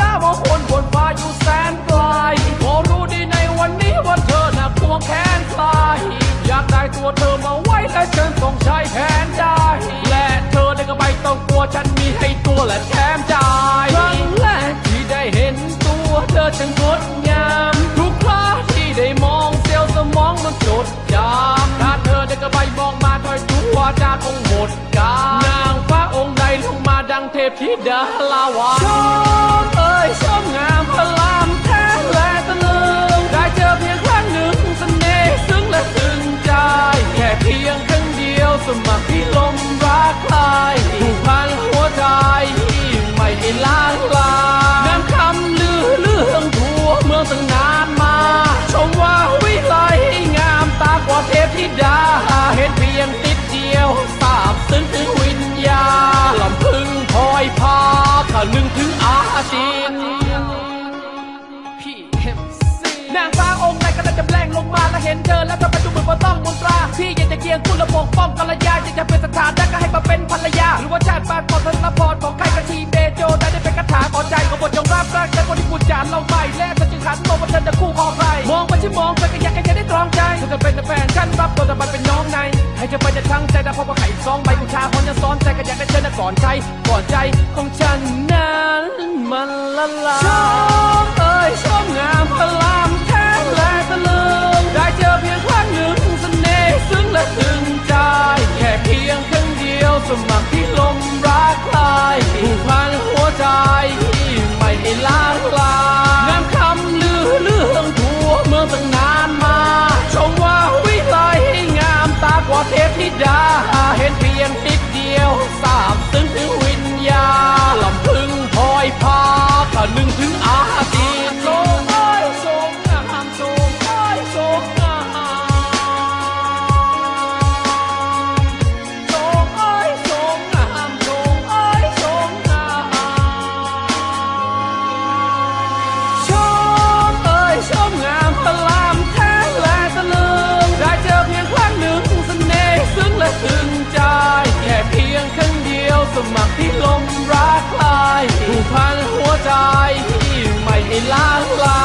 ดาว่าคนบนฟ้าอยู่แสนไกลพอรู้ดีในวันนี้ว่าเธอน่ะควงแขนใครอยากได้ตัวเธอมาไว้และฉันต้องใช้แผนได้ และเธอได้ก็ไม่ต้องกลัวฉันมีให้ตัวและแถมใจครั้งแรกที่ได้เห็นตัวเธอช่างงดงามทุกคราที่ได้มองเซลล์สมองมันจดจำถ้าเธอได้ก็ไปมองมาถอยทุกวาจาคงหมดกานางฟ้าองค์ใดลงมาดังเทพธิดาลาวา ยชมงามพลามแท้และตะลึงได้เจอเพียงครั้งหนึ่งเสน่ห์ซึ้งและซึ้งใจ แค่เพียงครั้งเดียวสมัครที่ลมรักใครผูกพันหัวใจไม่ให้ล้างลานำคำลือเรื่องทั่วเมืองตั้งนานมา ชมว่าวิไลงามตากว่าเทพธิดาเห็นเพียงติดเดียวทราบซึ้งถึงวิญญาลำพึงพลอยพาถ้านึงถึง จีนพี่เอ็มซีนางฟ้าองค์ไหนกำลังจะแปลงลงมาแล้วเห็นเธอแล้วทำไมดูเหมือนว่าต้องมนตราพี่อยากจะเคียงคุณและปกป้องกัลยาอยากจะเป็นสถานะก็ให้มาเป็นภรรยา หรือว่าชาติบ้านปอดธนพรของใครกระทีเดโจได้ได้เป็นคาถาขอใจของบทจงรับรักแต่คนที่พูดจานเราใหม่และ ฉันจึงหันมองว่าเธอจะคู่พอใครมองไปที่มองไปก็อยากให้เธอได้ตรองใจเธอจะเป็นแฟนฉันรับตัวแต่มันเป็นน้องในให้เธอไปจะทั้งใจแต่พอว่าไข่ซองใบกุชาคนจะซ้อนใจก็อยากให้เธอนะก่อนใครก่อนใจของฉันนั้นมันละลาย ไม่ใ